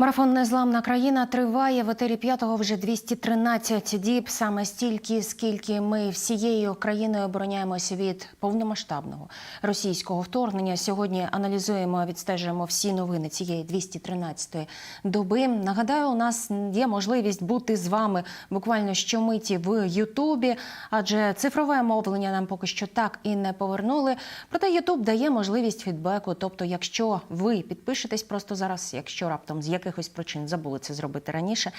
Марафон Незламна країна триває в етері п'ятого вже 213 діб. Саме стільки, скільки ми всією країною обороняємося від повномасштабного російського вторгнення. Сьогодні аналізуємо, відстежуємо всі новини цієї 213-ї доби. Нагадаю, у нас є можливість бути з вами буквально щомиті в Ютубі, адже цифрове мовлення нам поки що так і не повернули. Проте Ютуб дає можливість фідбеку. Тобто, якщо ви підпишетесь просто зараз, якщо раптом з якихось причин забули це зробити раніше,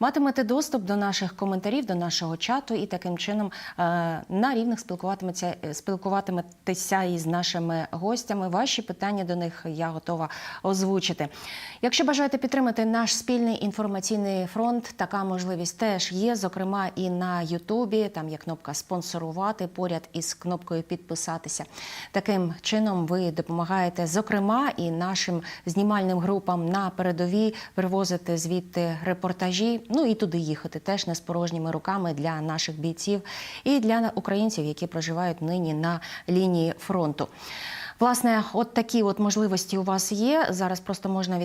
матимете доступ до наших коментарів, до нашого чату, і таким чином е, на рівних спілкуватиметься спілкуватиметеся із нашими гостями. Ваші питання до них я готова озвучити. Якщо бажаєте підтримати наш спільний інформаційний фронт, така можливість теж є. Зокрема, і на Ютубі. Там є кнопка спонсорувати поряд із кнопкою підписатися. Таким чином ви допомагаєте, зокрема, і нашим знімальним групам на передовій привозити звідти репортажі. Ну і туди їхати теж не з порожніми руками для наших бійців і для українців, які проживають нині на лінії фронту. Власне, от такі от можливості у вас є. Зараз просто можна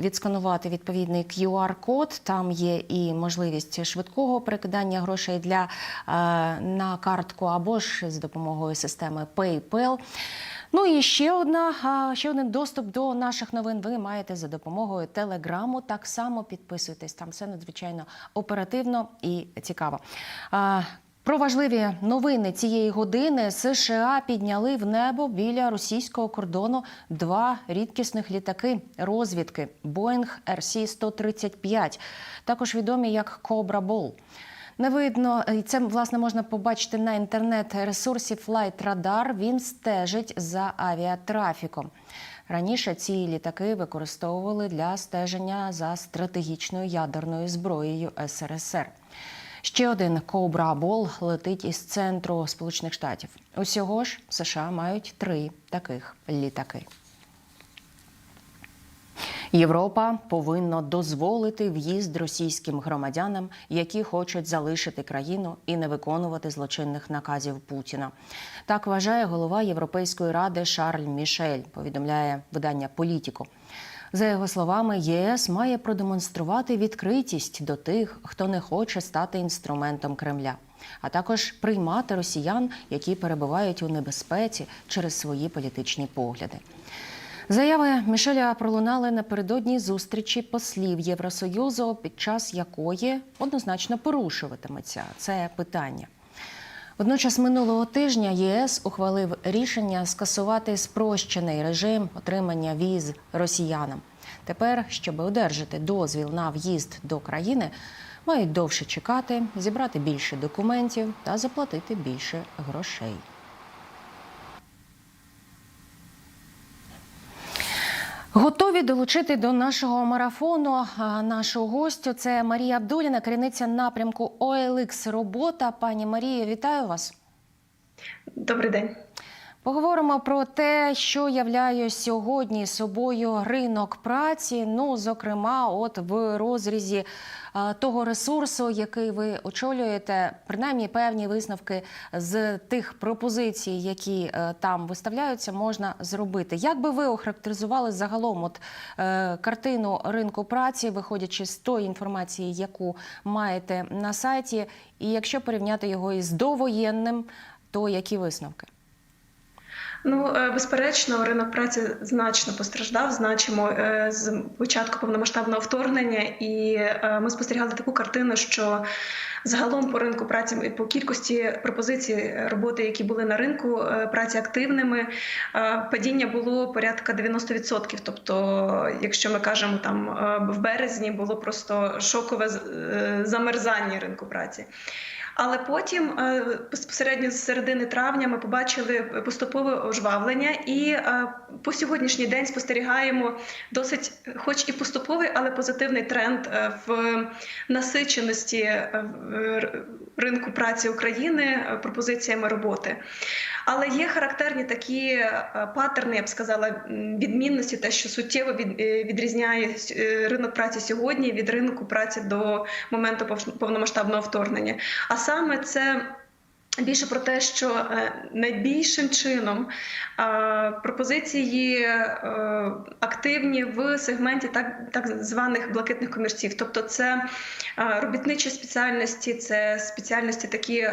відсканувати відповідний QR-код. Там є і можливість швидкого перекидання грошей для е, на картку або ж з допомогою системи PayPal. Ну і ще одна ще один доступ до наших новин. Ви маєте за допомогою телеграму. Так само підписуйтесь. Там все надзвичайно оперативно і цікаво. Про важливі новини цієї години США підняли в небо біля російського кордону два рідкісних літаки розвідки Boeing RC-135, також відомі як Cobra Ball. Не видно, і це власне можна побачити на інтернет-ресурсі Radar. Він стежить за авіатрафіком. Раніше ці літаки використовували для стеження за стратегічною ядерною зброєю СРСР. Ще один Cobra Ball летить із центру Сполучених Штатів. Усього ж США мають три таких літаки. Європа повинна дозволити в'їзд російським громадянам, які хочуть залишити країну і не виконувати злочинних наказів Путіна. Так вважає голова Європейської ради Шарль Мішель. Повідомляє видання Політіко. За його словами, ЄС має продемонструвати відкритість до тих, хто не хоче стати інструментом Кремля, а також приймати росіян, які перебувають у небезпеці через свої політичні погляди. Заяви Мішеля пролунали напередодні зустрічі послів Євросоюзу, під час якої однозначно порушуватиметься це питання. Водночас минулого тижня ЄС ухвалив рішення скасувати спрощений режим отримання віз росіянам. Тепер, щоб одержати дозвіл на в'їзд до країни, мають довше чекати, зібрати більше документів та заплатити більше грошей. Готові долучити до нашого марафону нашу гостю. Це Марія Абдуліна, керівниця напрямку OLX Робота. Пані Марія, вітаю вас. Добрий день. Поговоримо про те, що являє сьогодні собою ринок праці. Ну, зокрема, от в розрізі того ресурсу, який ви очолюєте, принаймні певні висновки з тих пропозицій, які е, там виставляються, можна зробити. Як би ви охарактеризували загалом от е, картину ринку праці, виходячи з тої інформації, яку маєте на сайті, і якщо порівняти його із довоєнним, то які висновки? Ну, е, безперечно, ринок праці значно постраждав, значимо е, з початку повномасштабного вторгнення, і е, ми спостерігали таку картину, що загалом по ринку праці і по кількості пропозицій роботи, які були на ринку праці активними, падіння було порядка 90%. Тобто, якщо ми кажемо там в березні, було просто шокове замерзання ринку праці. Але потім безпосередньо з середини травня ми побачили поступове ожвавлення, і по сьогоднішній день спостерігаємо досить, хоч і поступовий, але позитивний тренд в насиченості ринку праці України пропозиціями роботи. Але є характерні такі паттерни, я б сказала, відмінності, те, що суттєво відрізняє ринок праці сьогодні від ринку праці до моменту повномасштабного вторгнення. А саме це Більше про те, що е, найбільшим чином е, пропозиції е, активні в сегменті так, так званих блакитних комірців, тобто це робітничі спеціальності, це спеціальності такі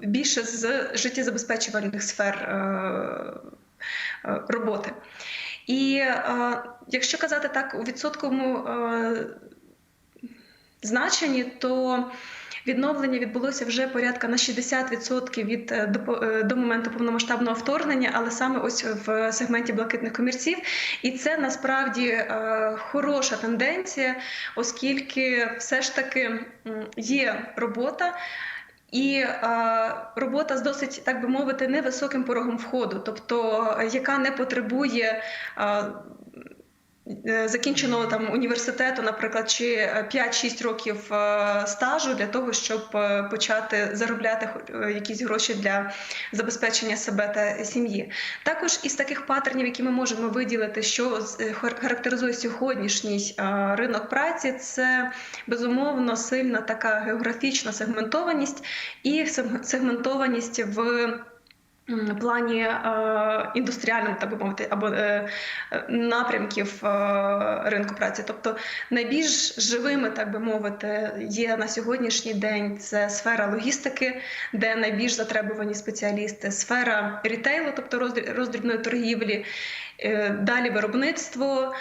більше з життєзабезпечувальних сфер роботи. І якщо казати так у відсотковому значенні, то Відновлення відбулося вже порядка на 60% від е, до, е, до моменту повномасштабного вторгнення, але саме ось в сегменті блакитних комірців. І це насправді е, хороша тенденція, оскільки все ж таки є робота. І е, робота з досить, так би мовити, невисоким порогом входу, тобто яка не потребує е, закінченого там університету, наприклад, чи е, 5-6 років е, стажу для того, щоб е, почати заробляти е, якісь гроші для забезпечення себе та сім'ї. Також із таких паттернів, які ми можемо виділити, що е, характеризує сьогоднішній е, ринок праці, це безумовно сильна така географічна сегментованість і сегментованість в плані е, індустріальному, так би мовити, або е, напрямків е, ринку праці. Тобто найбільш живими, так би мовити, є на сьогоднішній день це сфера логістики, де найбільш затребувані спеціалісти, сфера рітейлу, тобто роздріб- роздрібної торгівлі, далі виробництво.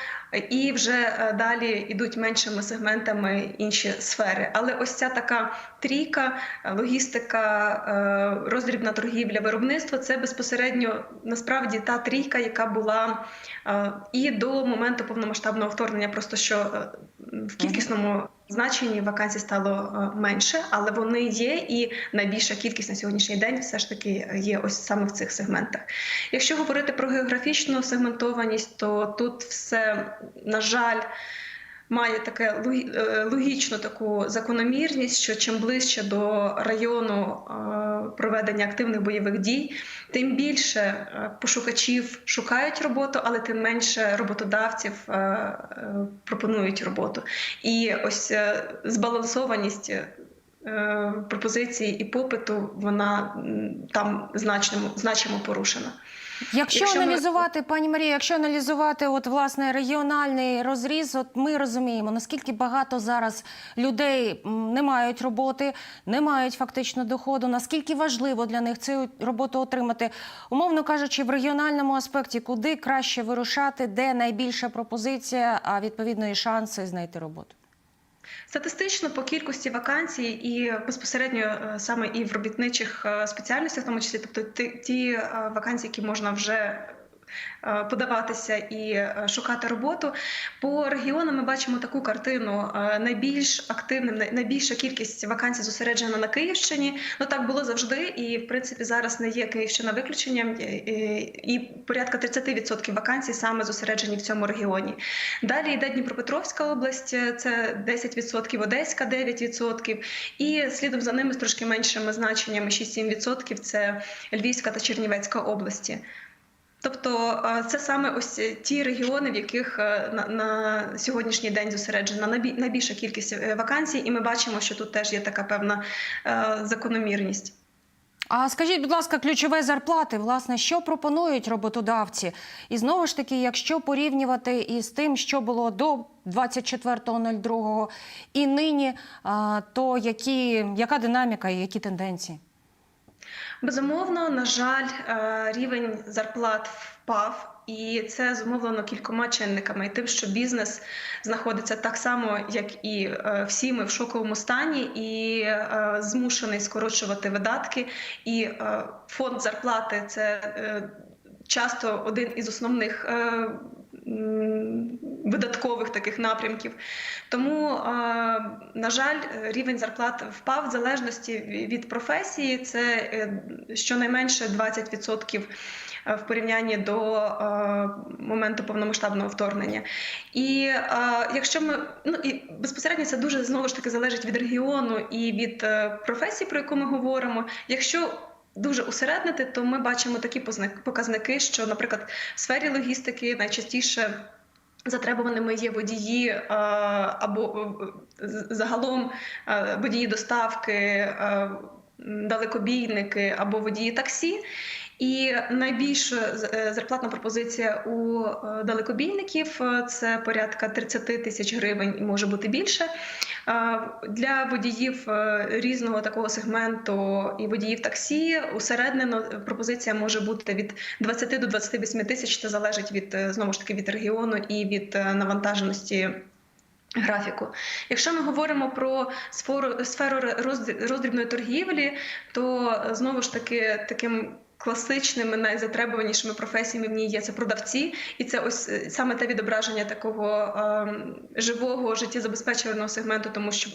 І вже е, далі йдуть меншими сегментами інші сфери. Але ось ця така трійка, е, логістика, е, роздрібна торгівля, виробництво це безпосередньо насправді та трійка, яка була е, і до моменту повномасштабного вторгнення, просто що е, в кількісному значенні вакансій стало е, менше, але вони є, і найбільша кількість на сьогоднішній день все ж таки є ось саме в цих сегментах. Якщо говорити про географічну сегментованість, то тут все, на жаль, має таке е, логічну таку закономірність, що чим ближче до району е, проведення активних бойових дій, тим більше е, пошукачів шукають роботу, але тим менше роботодавців пропонують роботу. І ось збалансованість. Е, Пропозиції і попиту вона там значному значимо порушена. Якщо, Якщо ми- аналізувати, пані Марія, якщо аналізувати от власне регіональний розріз, от ми розуміємо, наскільки багато зараз людей не мають роботи, не мають фактично доходу, наскільки важливо для них цю роботу отримати, умовно кажучи, в регіональному аспекті, куди краще вирушати, де найбільша пропозиція, а відповідно і шанси знайти роботу. Статистично по кількості вакансій і безпосередньо е, саме і в робітничих е, спеціальностях, в тому числі, тобто ті, е, вакансії, які можна вже подаватися і е, шукати роботу. По регіонам ми бачимо таку картину. Е, Найбільш активним, найбільша кількість вакансій зосереджена на Київщині. Ну так було завжди, і в принципі зараз не є Київщина виключенням. І- порядка 30% вакансій саме зосереджені в цьому регіоні. Далі йде Дніпропетровська область, е, це 10%, Одеська 9%, і слідом за ними з трошки меншими значеннями 6-7% це Львівська та Чернівецька області. Тобто е, це саме ось ті регіони, в яких е, на, на сьогоднішній день зосереджена найбі- найбільша кількість е, вакансій, і ми бачимо, що тут теж є така певна е, закономірність. А скажіть, будь ласка, ключове зарплати, власне, що пропонують роботодавці? І знову ж таки, якщо порівнювати із тим, що було до 24.02 і нині, то які, яка динаміка і які тенденції? Безумовно, на жаль, е, рівень зарплат впав. І це зумовлено кількома чинниками, і тим, що бізнес знаходиться так само, як і е, всі ми в шоковому стані, і е, змушений скорочувати видатки. І фонд зарплати це часто один із основних видаткових таких напрямків. Тому, е, на жаль, рівень зарплат впав в залежності від професії. Це е, щонайменше 20% в порівнянні до е, моменту повномасштабного вторгнення. І е, якщо ми ну і безпосередньо це дуже знову ж таки залежить від регіону і від е, професії, про яку ми говоримо. Якщо Дуже усереднити, то ми бачимо такі показники, що, наприклад, в сфері логістики найчастіше затребуваними є водії е, або е, загалом е, водії доставки, далекобійники або водії таксі. І найбільша е, зарплатна пропозиція у е, далекобійників е, це порядка 30 тисяч гривень і може бути більше. Е, Для водіїв е, різного такого сегменту і водіїв таксі усереднено пропозиція може бути від 20 до 28 тисяч. Це залежить від е, знову ж таки від регіону і від е, навантаженості. Графіку, якщо ми говоримо про сферу, сферу роздріб- роздрібної торгівлі, то е, знову ж таки таким класичними найзатребуванішими професіями в ній є це продавці, і це ось е, саме те відображення такого ем, живого життєзабезпеченого сегменту, тому що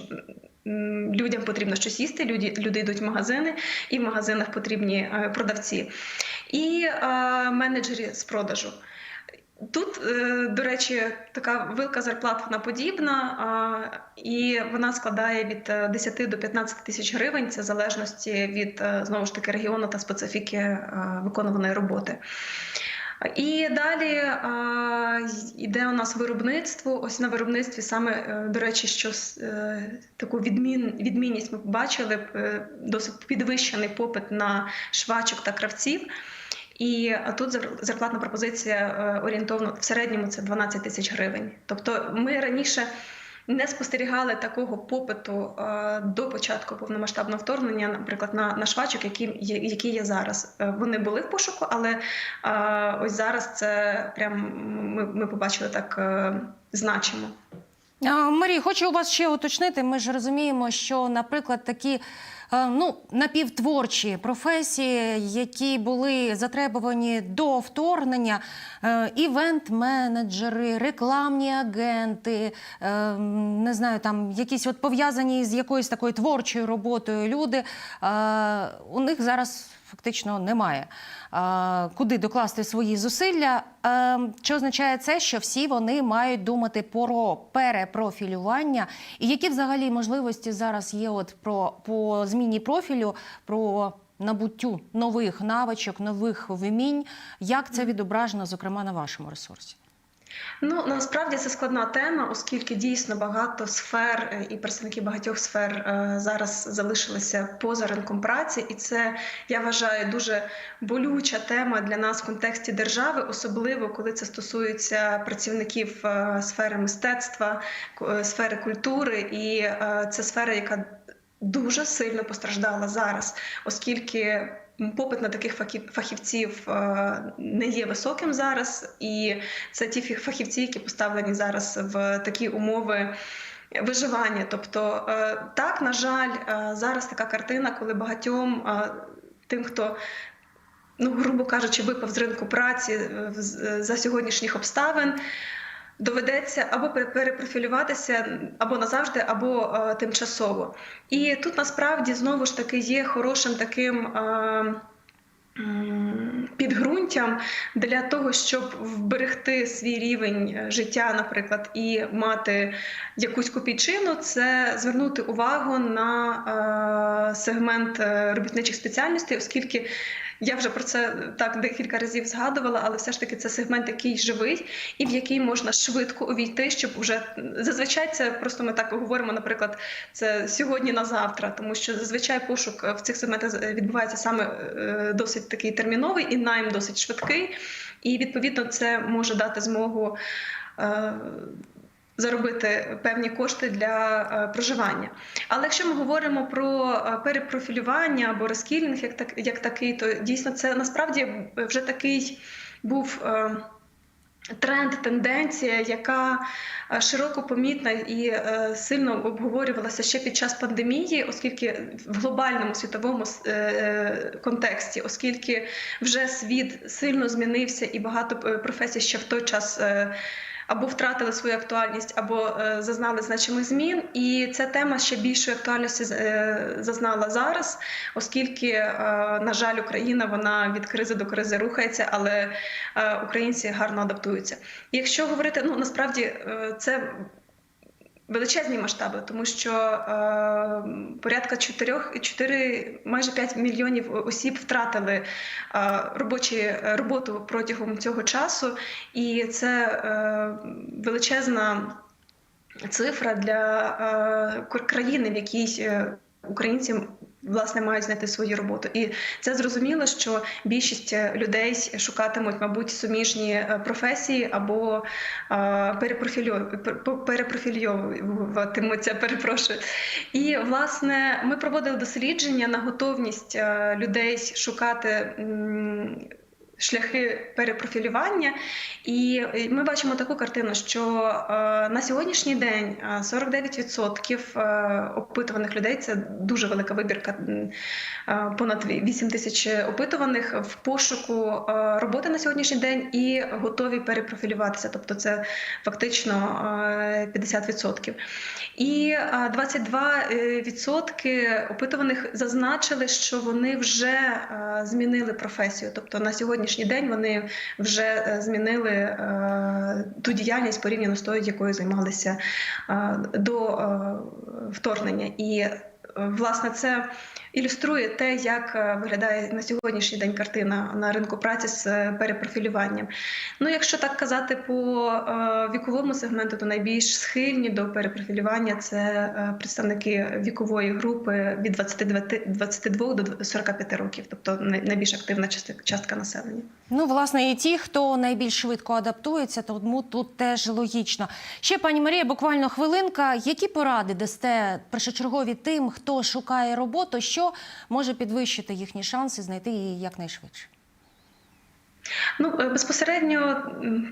людям потрібно щось їсти, люди, люди йдуть в магазини, і в магазинах потрібні е, продавці і е, менеджері з продажу. Тут, е, до речі, така велика зарплата вона подібна, і вона складає від е, 10 до 15 тисяч гривень. Це в залежності від е, знову ж таки регіону та специфіки е, виконуваної роботи. І далі йде у нас виробництво. Ось на виробництві саме, е, до речі, що е, таку відмін, відмінність ми побачили, е, досить підвищений попит на швачок та кравців. І тут зарплатна пропозиція е, орієнтовно в середньому це 12 тисяч гривень. Тобто ми раніше не спостерігали такого попиту е, до початку повномасштабного вторгнення, наприклад, на, на швачок, які є, які є зараз. Е, Вони були в пошуку, але ось зараз це прям ми, ми побачили так значимо. А, Марія, хочу у вас ще уточнити. Ми ж розуміємо, що, наприклад, такі ну, напівтворчі професії, які були затребувані до вторгнення, е, івент-менеджери, рекламні агенти, е, не знаю, там якісь от пов'язані з якоюсь такою творчою роботою люди, е, у них зараз фактично немає. е, Куди докласти свої зусилля? Е, Що означає це, що всі вони мають думати про перепрофілювання, і які взагалі можливості зараз є от про по зміні профілю, про набуттю нових навичок, нових вмінь? Як це відображено, зокрема, на вашому ресурсі? Ну насправді це складна тема, оскільки дійсно багато сфер е, і представники багатьох сфер е, зараз залишилися поза ринком праці, і це я вважаю дуже болюча тема для нас в контексті держави, особливо коли це стосується працівників е, сфери мистецтва, сфери культури, і це сфера, яка дуже сильно постраждала зараз, оскільки попит на таких фахів- фахівців е, не є високим зараз, і це ті фахівці, які поставлені зараз в такі умови. Виживання, тобто е, так, на жаль, е, зараз така картина, коли багатьом тим, хто ну, грубо кажучи, випав з ринку праці за сьогоднішніх обставин, доведеться або перепрофілюватися або назавжди, або е, тимчасово. І тут насправді знову ж таки є хорошим таким. е, Підґрунтям для того, щоб вберегти свій рівень е, життя, наприклад, і мати якусь копійчину, це звернути увагу на е, сегмент е, робітничих спеціальностей, оскільки я вже про це так декілька разів згадувала, але все ж таки це сегмент, який живий і в який можна швидко увійти, щоб вже зазвичай це просто ми так говоримо, наприклад, це сьогодні на завтра, тому що зазвичай пошук в цих сегментах відбувається саме е, досить такий терміновий і найм досить швидкий, і відповідно це може дати змогу. Заробити певні кошти для е, проживання. Але якщо ми говоримо про е, перепрофілювання або рескілінг як, так, як такий, то дійсно це насправді вже такий був е, тренд, тенденція, яка широко помітна і сильно обговорювалася ще під час пандемії, оскільки в глобальному світовому контексті, оскільки вже світ сильно змінився і багато професій ще в той час. Або втратили свою актуальність, або е, зазнали значимих змін. І ця тема ще більшої актуальності е, зазнала зараз, оскільки, е, на жаль, Україна вона від кризи до кризи рухається, але українці гарно адаптуються. Якщо говорити, ну насправді це. Величезні масштаби, тому що е, порядка 4, 4, майже 5 мільйонів осіб втратили е, робочі роботу протягом цього часу, і це е, величезна цифра для е, країни, в якій е, українці власне мають знайти свою роботу. І це зрозуміло, що більшість е, людей шукатимуть, мабуть, суміжні е, професії або перепрофільовуватимуться, перепрошую. І власне ми проводили дослідження на готовність е, людей шукати. Шляхи перепрофілювання, і ми бачимо таку картину, що е, на сьогоднішній день е, 49% е, опитуваних людей це дуже велика вибірка, е, понад 8 тисяч опитуваних в пошуку е, роботи на сьогоднішній день і готові перепрофілюватися. Тобто, це фактично е, 50%. І е, 22% опитуваних зазначили, що вони вже е, змінили професію. Тобто на сьогоднішній день вони вже е, змінили е, ту діяльність порівняно з тою, якою займалися е, до вторгнення. І власне це ілюструє те, як е, виглядає на сьогоднішній день картина на ринку праці з е, перепрофілюванням. Ну, якщо так казати по е, віковому сегменту, то найбільш схильні до перепрофілювання це представники вікової групи від 22, 22 до 45 років, тобто най- найбільш активна частка населення. Ну, власне, і ті, хто найбільш швидко адаптується, тому тут теж логічно. Ще пані Марія, буквально хвилинка. Які поради дасте першочергові тим, хто шукає роботу, що може підвищити їхні шанси знайти її якнайшвидше? Ну, е, безпосередньо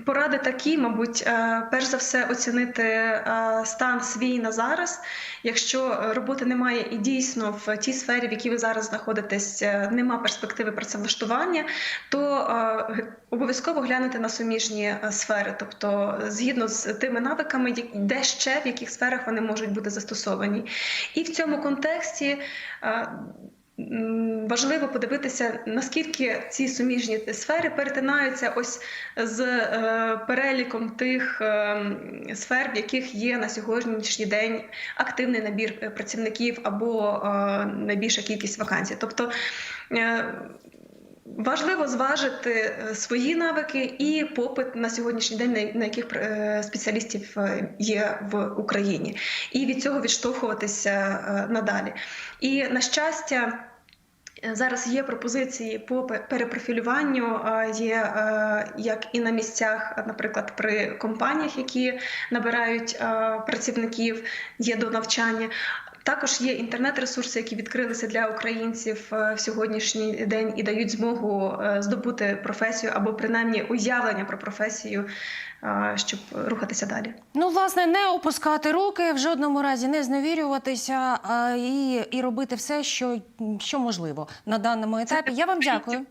поради такі, мабуть, е, перш за все оцінити е, стан свій на зараз. Якщо роботи немає і дійсно в тій сфері, в якій ви зараз знаходитесь, нема перспективи працевлаштування, то обов'язково глянути на суміжні сфери, тобто згідно з тими навиками, де ще в яких сферах вони можуть бути застосовані. І в цьому контексті. Важливо подивитися, наскільки ці суміжні сфери перетинаються ось з е, переліком тих е, сфер, в яких є на сьогоднішній день активний набір е, працівників або найбільша кількість вакансій. Тобто Важливо зважити свої навики і попит на сьогоднішній день, на- яких спеціалістів є в Україні, і від цього відштовхуватися надалі. І на щастя. Зараз є пропозиції по перепрофілюванню, є е, як і на місцях, наприклад, при компаніях, які набирають працівників, є до навчання. Також є інтернет-ресурси, які відкрилися для українців е, в сьогоднішній день і дають змогу е, здобути професію або принаймні уявлення про професію, е, щоб рухатися далі. Ну, власне, не опускати руки, в жодному разі не зневірюватися і, і робити все, що, що можливо на даному етапі. Я вам дякую.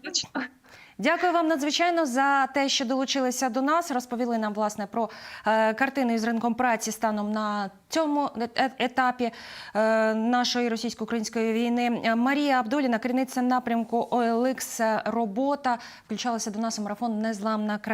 Дякую вам надзвичайно за те, що долучилися до нас. Розповіли нам власне про е, картини з ринком праці станом на цьому е- етапі е, нашої російсько-української війни. Е, Марія Абдуліна, керівниця напрямку OLX робота, включалася до нас у марафон Незламна країна.